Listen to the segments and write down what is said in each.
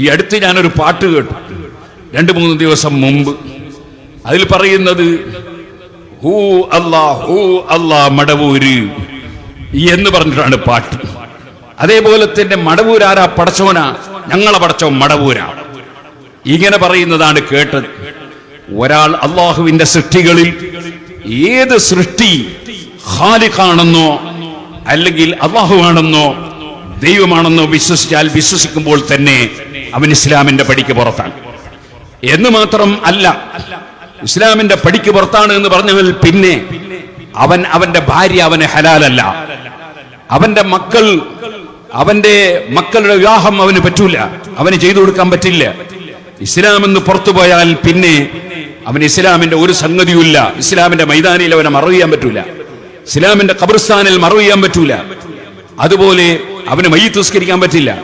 ഈ അടുത്ത് ഞാനൊരു പാട്ട് കേട്ടു. രണ്ട് മൂന്ന് ദിവസം മുമ്പ്. അതിൽ പറയുന്നത് ഹൂ അല്ലാ ഹൂ അല്ലാ മടവൂര് എന്ന് പറഞ്ഞിട്ടാണ് പാട്ട്. അതേപോലെ തന്നെ മടവൂരാരാ ആരാ? പടച്ചോനാ. ഞങ്ങളെ പടച്ചോ മടവൂരാ. ഇങ്ങനെ പറയുന്നതാണ് കേട്ടത്. ഒരാൾ അള്ളാഹുവിന്റെ സൃഷ്ടികളിൽ ഏത് സൃഷ്ടി ഹാലിഖാണെന്നോ അല്ലെങ്കിൽ അള്ളാഹുവാണെന്നോ ദൈവമാണെന്നോ വിശ്വസിച്ചാൽ വിശ്വസിക്കുമ്പോൾ തന്നെ അവൻ ഇസ്ലാമിന്റെ പടിക്ക് പുറത്താണ്. എന്ന് മാത്രം അല്ല ഇസ്ലാമിന്റെ പടിക്ക് പുറത്താണ് എന്ന് പറഞ്ഞാൽ പിന്നെ അവൻ അവന്റെ ഭാര്യ അവന് ഹലാലല്ല. അവന്റെ മക്കൾ അവന്റെ മക്കളുടെ വിവാഹം അവന് പറ്റൂല. അവന് ചെയ്തു കൊടുക്കാൻ പറ്റില്ല. ഇസ്ലാം എന്ന് പുറത്തു പോയാൽ പിന്നെ അവൻ ഇസ്ലാമിന്റെ ഒരു സംഗതിയുമില്ല. ഇസ്ലാമിന്റെ മൈതാനിയിൽ അവനെ മറവ് ചെയ്യാൻ പറ്റൂല. ഇസ്ലാമിന്റെ ഖബർസ്ഥാനിൽ മറവ് ചെയ്യാൻ പറ്റൂല. അതുപോലെ അവന് മയ്യത്തുസ്കരിക്കാൻ പറ്റില്ല.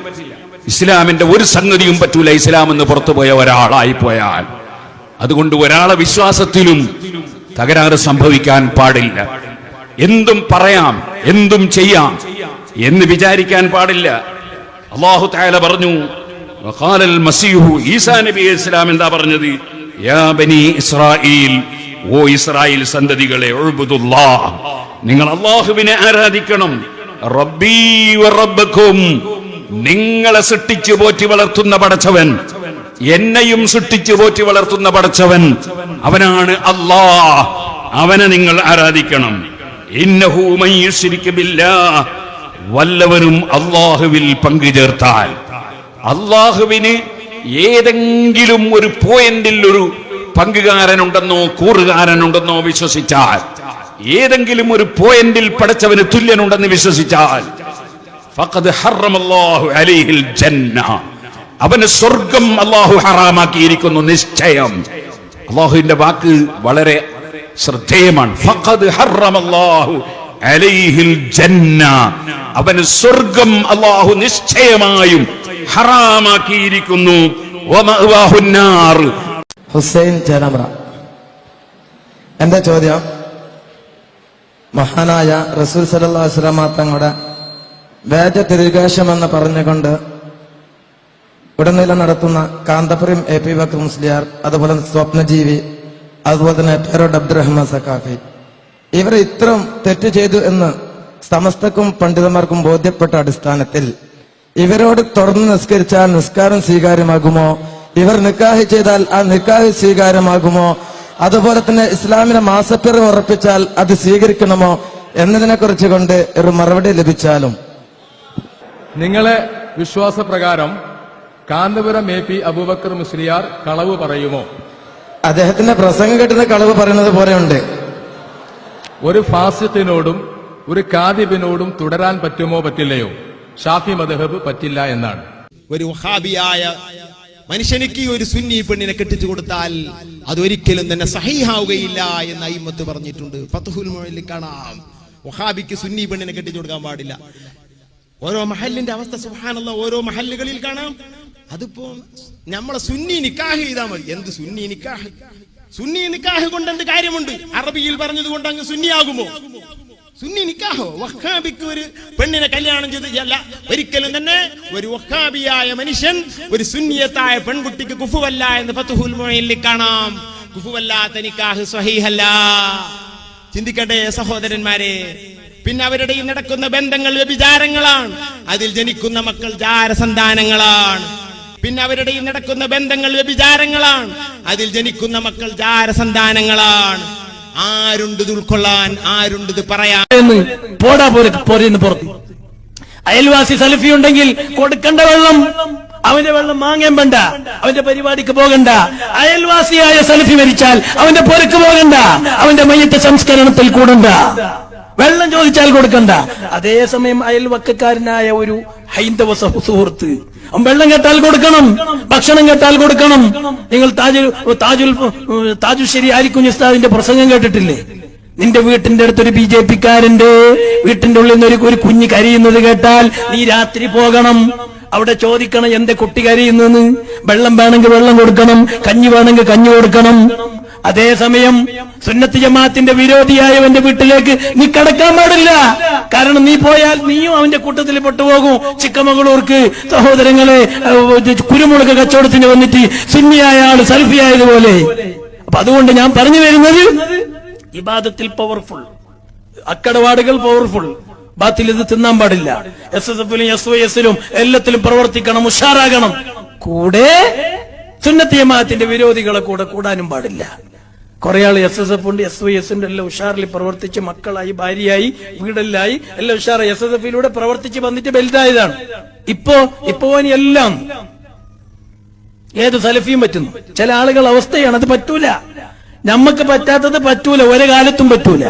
ഇസ്ലാമിന്റെ ഒരു സംഗതിയും പറ്റൂല. ഇസ്ലാം എന്ന് പുറത്തു പോയ ഒരാളായി പോയാൽ അതുകൊണ്ട് ഒരാളെ വിശ്വാസത്തിലും തകരാറ് സംഭവിക്കാൻ പാടില്ല. എന്തും പറയാം എന്തും ചെയ്യാം എന്ന് വിചാരിക്കാൻ പാടില്ല. അള്ളാഹു താല പറഞ്ഞു ഈസാ നബി ഇസ്ലാം എന്താ പറഞ്ഞത്? ഓ ഇസ്രായേൽ സന്തതികളെ നിങ്ങൾ അള്ളാഹുവിനെ ആരാധിക്കണം. നിങ്ങളെ സൃഷ്ടിച്ചു പോറ്റി വളർത്തുന്ന പടച്ചവൻ എന്നെയും സൃഷ്ടിച്ചു പോറ്റി വളർത്തുന്ന പടച്ചവൻ അവനാണ് അല്ലാ അവനെ നിങ്ങൾ ആരാധിക്കണം. വല്ലവരും അള്ളാഹുവിൽ പങ്കുചേർത്താൽ. അള്ളാഹുവിന് ഏതെങ്കിലും ഒരു പോയിന്റിൽ ഒരു പങ്കുകാരനുണ്ടെന്നോ കൂറുകാരനുണ്ടെന്നോ വിശ്വസിച്ചാൽ ഏതെങ്കിലും ഒരു പോയിന്റിൽ പടച്ചവന് തുല്യനുണ്ടെന്ന് വിശ്വസിച്ചാൽ അവന് സ്വർഗം അള്ളാഹു ഹറാമാക്കിയിരിക്കുന്നു നിശ്ചയം. അള്ളാഹുവിന്റെ വാക്ക് വളരെ ശ്രദ്ധേയമാണ്. അവന് സ്വർഗം അള്ളാഹു നിശ്ചയമായും ഹറാമാക്കിയിരിക്കുന്നു. ഹുസൈൻ എന്താ ചോദ്യം? മഹാനായ റസൂൽ സലല്ലാ വസ്ലാമ തങ്ങളുടെ വേദ പറഞ്ഞുകൊണ്ട് ഉടനീളം നടത്തുന്ന കാന്തപുരം എ പി ബക്കർ മുസ്ലിയാർ അതുപോലെ സ്വപ്നജീവി അതുപോലെ തന്നെ പേരോട് അബ്ദുറഹ്മാൻ സക്കാഫി ഇവർ ഇത്രയും തെറ്റ് ചെയ്തു എന്ന് സമസ്തക്കും പണ്ഡിതന്മാർക്കും ബോധ്യപ്പെട്ട അടിസ്ഥാനത്തിൽ ഇവരോട് തുറന്ന് നിസ്കരിച്ചാൽ നിസ്കാരം സ്വീകാര്യമാകുമോ? ഇവർ നിക്കാഹ് ചെയ്താൽ ആ നിക്കാഹ് സ്വീകാര്യമാകുമോ? അതുപോലെ തന്നെ ഇസ്ലാമിനെ മാസപ്പിറവ് ഉറപ്പിച്ചാൽ അത് സ്വീകരിക്കണമോ എന്നതിനെ കുറിച്ച് കൊണ്ട് ഒരു മറുപടി ലഭിച്ചാലും. നിങ്ങളെ വിശ്വാസപ്രകാരം കാന്തപുരം എ പി അബൂബക്കർ മുസ്ലിയാർ കളവ് പറയുമോ? അദ്ദേഹത്തിന്റെ പ്രസംഗം കേട്ടുന്ന കളവ് പറയുന്നത് പോലെയുണ്ട്. ഒരു ഫാസിഖിനോടും ഒരു കാതിബിനോടും തുടരാൻ പറ്റുമോ പറ്റില്ലയോ? ഷാഫി മദഹബ് പറ്റില്ല എന്നാണ്. ഒരു വഹാബിയായ മനുഷ്യനിക്ക് ഒരു സുന്നി പെണ്ണിനെ കെട്ടിച്ചു കൊടുത്താൽ അതൊരിക്കലും തന്നെ സഹിഹാവുകയില്ല എന്ന് അയിമത്ത് പറഞ്ഞിട്ടുണ്ട്. ഫത്തുഹുൽ മുഅല്ലിൽ കാണാം. വഹാബിക്ക് സുന്നി പെണ്ണിനെ കെട്ടിച്ചു കൊടുക്കാൻ പാടില്ല. ഓരോ മഹലിന്റെ അവസ്ഥ സുഹാനുള്ള ഓരോ മഹല്ലുകളിൽ കാണാം. അതിപ്പോ നമ്മളെ സുന്നി നിക്കാഹ് ചെയ്താൽ മതി. എന്ത് സുന്നി നിക്കാഹ്? സുന്നി നിക്കാഹ് കൊണ്ട് എന്ത് കാര്യമുണ്ട്? അറബിയിൽ പറഞ്ഞത് കൊണ്ട് അങ്ങ് സുന്നിയാകുമോ? സുന്നി നിക്കാഹോ? വഹാബിക്ക് ഒരു പെണ്ണിനെ കല്യാണം ചെയ്ത് അല്ല ഒരിക്കലും തന്നെ ഒരു വഹാബിയായ മനുഷ്യൻ ഒരു സുന്നിയത്തായ പെൺകുട്ടിക്ക് കുഫുവല്ല എന്ന് ഫത്തുഹുൽ മുഅല്ലിൽ കാണാം. കുഫുവല്ലാത്ത നിക്കാഹ് സ്വഹീഹല്ല. ചിന്തിക്കട്ടെ സഹോദരന്മാരെ പിന്നെ അവരുടെ ഈ നടക്കുന്ന ബന്ധങ്ങൾ വ്യഭിചാരങ്ങളാണ്. അതിൽ ജനിക്കുന്ന മക്കൾ ജാരസന്താനങ്ങളാണ്. പിന്നെ അവരുടെ ഈ നടക്കുന്ന ബന്ധങ്ങൾ വ്യഭിചാരങ്ങളാണ്. അതിൽ ജനിക്കുന്ന മക്കൾ ജാരസന്താനങ്ങളാണ്. ആരുണ്ട് ഇത് ഉൾക്കൊള്ളാൻ? ആരുണ്ട് ഇത് പറയാൻ? പോടാ പോരെ പോരെന്ന് പുറത്ത്. അയൽവാസി സലഫി ഉണ്ടെങ്കിൽ കൊടുക്കേണ്ട വെള്ളം. അവന്റെ വെള്ളം മാങ്ങാൻ വേണ്ട. അവന്റെ പരിപാടിക്ക് പോകണ്ട. അയൽവാസിയായ സലഫി മരിച്ചാൽ അവന്റെ പൊരക്ക് പോകണ്ട. അവന്റെ മയ്യത്തെ സംസ്കരണത്തിൽ കൂടണ്ട. വെള്ളം ചോദിച്ചാൽ കൊടുക്കണ്ട. അതേസമയം അയൽവക്കക്കാരനായ ഒരു ഹൈന്ദവ സഹ- സുഹൃത്ത് വെള്ളം കേട്ടാൽ കൊടുക്കണം ഭക്ഷണം കേട്ടാൽ കൊടുക്കണം. നിങ്ങൾ താജുൽ താജുൽ താജു ശരി ഉസ്താദിന്റെ പ്രസംഗം കേട്ടിട്ടില്ലേ? നിന്റെ വീട്ടിന്റെ അടുത്തൊരു ബി ജെ പിക്കാരന്റെ വീട്ടിന്റെ ഉള്ളിൽ നിന്ന് ഒരു കുഞ്ഞ് കരയുന്നത് കേട്ടാൽ നീ രാത്രി പോകണം. അവിടെ ചോദിക്കണം എന്റെ കുട്ടി കരയുന്നെന്ന്? വെള്ളം വേണമെങ്കിൽ വെള്ളം കൊടുക്കണം കഞ്ഞി വേണമെങ്കിൽ കഞ്ഞി കൊടുക്കണം. അതേസമയം സുന്നത്ത് ജമാഅത്തിന്റെ വിരോധിയായവന്റെ വീട്ടിലേക്ക് നീ കടക്കാൻ പാടില്ല. കാരണം നീ പോയാൽ നീയും അവന്റെ കൂട്ടത്തിൽ പെട്ടുപോകും. ചിക്കമകളൂർക്ക് സഹോദരങ്ങളെ കുരുമുളക് കച്ചവടത്തിന് വന്നിട്ട് സുന്നിയായ ആൾ സൽഫിയായതുപോലെ അപ്പൊ അതുകൊണ്ട് ഞാൻ പറഞ്ഞു വരുന്നത് ഇബാദത്തിൽ പവർഫുൾ അക്കടപാടുകൾ പവർഫുൾ ബാത്തിൽ ഇത് തിന്നാൻ പാടില്ല. എസ് എസ് എഫിലും എസ് വൈ എസിലും എല്ലാത്തിലും പ്രവർത്തിക്കണം ഉഷാറാകണം. കൂടെ സുന്നത്ത് ജമാഅത്തിന്റെ വിരോധികളെ കൂടെ കൂടാനും പാടില്ല. കുറെ ആൾ എസ് എസ് എഫ് ഉണ്ട് എസ് വൈ എസ് ഉണ്ട് എല്ലാം ഉഷാറിൽ പ്രവർത്തിച്ച് മക്കളായി ഭാര്യയായി വീടെല്ലായി എല്ലാം ഉഷാർ എസ് എസ് എഫിലൂടെ പ്രവർത്തിച്ച് വന്നിട്ട് വലുതായതാണ്. ഇപ്പോ ഇപ്പോ എല്ലാം ഏത് സലഫിയും പറ്റുന്നു. ചില ആളുകൾ അവസ്ഥയാണ് അത് പറ്റൂല. നമ്മക്ക് പറ്റാത്തത് പറ്റൂല ഒരു കാലത്തും പറ്റൂല.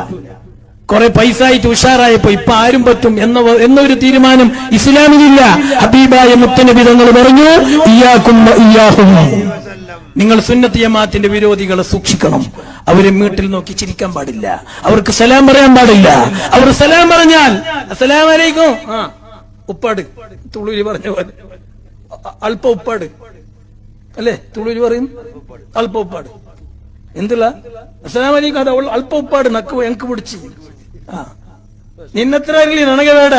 കുറെ പൈസ ആയിട്ട് ഉഷാറായപ്പോ ഇപ്പൊ ആരും പറ്റും എന്ന എന്നൊരു തീരുമാനം ഇസ്ലാമിലില്ല. ഹബീബായ മുത്തനബി തങ്ങൾ പറഞ്ഞു ഇയാക്കും ഇയാഹും നിങ്ങൾ സുന്നത്ത് ജമാഅത്തിന്റെ വിരോധികളെ സൂക്ഷിക്കണം. അവരെ വീട്ടിൽ നോക്കി ചിരിക്കാൻ പാടില്ല. അവർക്ക് സലാം പറയാൻ പാടില്ല. അവർ സലാം പറഞ്ഞാൽ വലൈക്കും ആ ഉപ്പാട് തുളൂരി പറഞ്ഞ പോലെ. അല്പ ഉപ്പാട്. അല്ലേ? തുളൂരി പറയും? അല്പ ഉപ്പാട്. എന്തുള്ള? അസ്സലാം വലൈക്കും അല്പ ഉപ്പാട് നക്ക് എനിക്ക് പിടിച്ച്. ആ. നിന്നെത്ര നനക വേട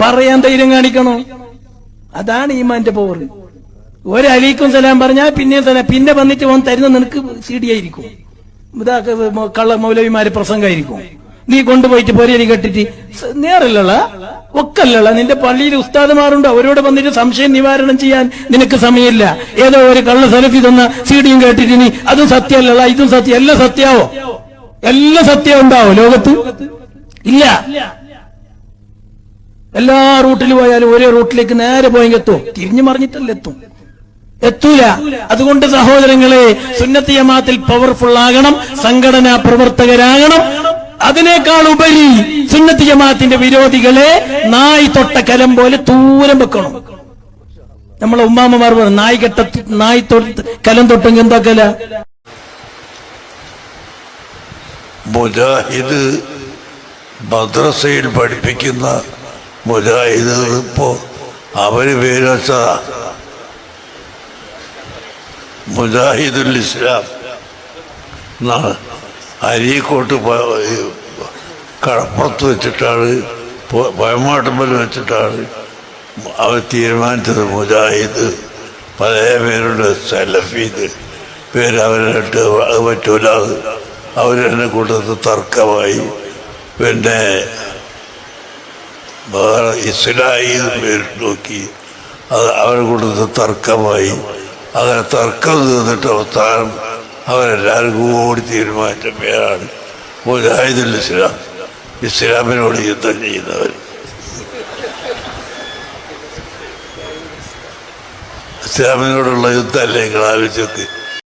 പറയാൻ ധൈര്യം കാണിക്കണോ? അതാണ് ഈമാന്റെ പവർ ഒരു അലീക്കും സലാം പറഞ്ഞാൽ പിന്നെ തന്നെ പിന്നെ വന്നിട്ട് ഓൻ തരുന്ന നിനക്ക് സി ഡി ആയിരിക്കും ഇതാ കള്ള മൗലവിമാര് പ്രസംഗമായിരിക്കും. നീ കൊണ്ടുപോയിട്ട് പൊരേരി കെട്ടിട്ട് നേരല്ലള ഒക്കല്ലള. നിന്റെ പള്ളിയിൽ ഉസ്താദുമാരുണ്ട്. അവരോട് വന്നിട്ട് സംശയം നിവാരണം ചെയ്യാൻ നിനക്ക് സമയമില്ല. ഏതോ ഒരു കള്ള സലഫി തന്ന സീഡിയും കേട്ടിട്ട് നീ അതും സത്യമല്ലള ഇതും സത്യം എല്ലാം സത്യാവോ? എല്ലാം സത്യം ഉണ്ടാവോ ലോകത്ത്? ഇല്ല. എല്ലാ റൂട്ടിൽ പോയാലും ഒരേ റൂട്ടിലേക്ക് നേരെ പോയെങ്കിൽ എത്തും. തിരിഞ്ഞു മറിഞ്ഞിട്ടല്ല എത്തും. എത്തൂല. അതുകൊണ്ട് സഹോദരങ്ങളെ സുന്നത്ത് ജമാത്തിൽ പവർഫുൾ ആകണം സംഘടനാ പ്രവർത്തകരാകണം. അതിനേക്കാൾ ഉപരി സുന്നത്ത് ജമാത്തിന്റെ വിരോധികളെ നായി തൊട്ട കലം പോലെ ദൂരം വെക്കണം. നമ്മളെ ഉമ്മാമ്മമാർ പറഞ്ഞു നായി കെട്ട നായി തൊട്ട് കലം തൊട്ടെങ്കിൽ എന്താ കല? മുജാഹിദ് മദ്രസയിൽ പഠിപ്പിക്കുന്ന മുജാഹിദ് ഇപ്പോ അവർ പേര് വെച്ചതാ. മുജാഹിദുൽ ഇസ്ലാം. അരീക്കോട്ട് കടപ്പുറത്ത് വെച്ചിട്ടാണ് പഴമാട്ടുമ്പൽ വെച്ചിട്ടാണ് അവർ തീരുമാനിച്ചത് മുജാഹിദ്. പല പേരുണ്ട് സലഫീദ്. പേര് അവരായിട്ട് അത് പറ്റൂല. അവരെന്നെ കൂട്ടത്ത് തർക്കമായി. പിന്നെ വേറെ ഇസ്ലായി പേര് നോക്കി. അത് അവരെ കൂട്ടത്ത് തർക്കമായി. അങ്ങനെ തർക്കം തീർന്നിട്ട് അവസാനം അവരെല്ലാവരും കൂടി തീരുമാനിച്ച പേരാണ് മുജാഹിദുൽ ഇസ്ലാം. ഇസ്ലാമിനോട് യുദ്ധം ചെയ്യുന്നവർ ഇസ്ലാമിനോടുള്ള യുദ്ധമല്ലേ നിങ്ങൾ ആലോചിച്ചൊക്കെ?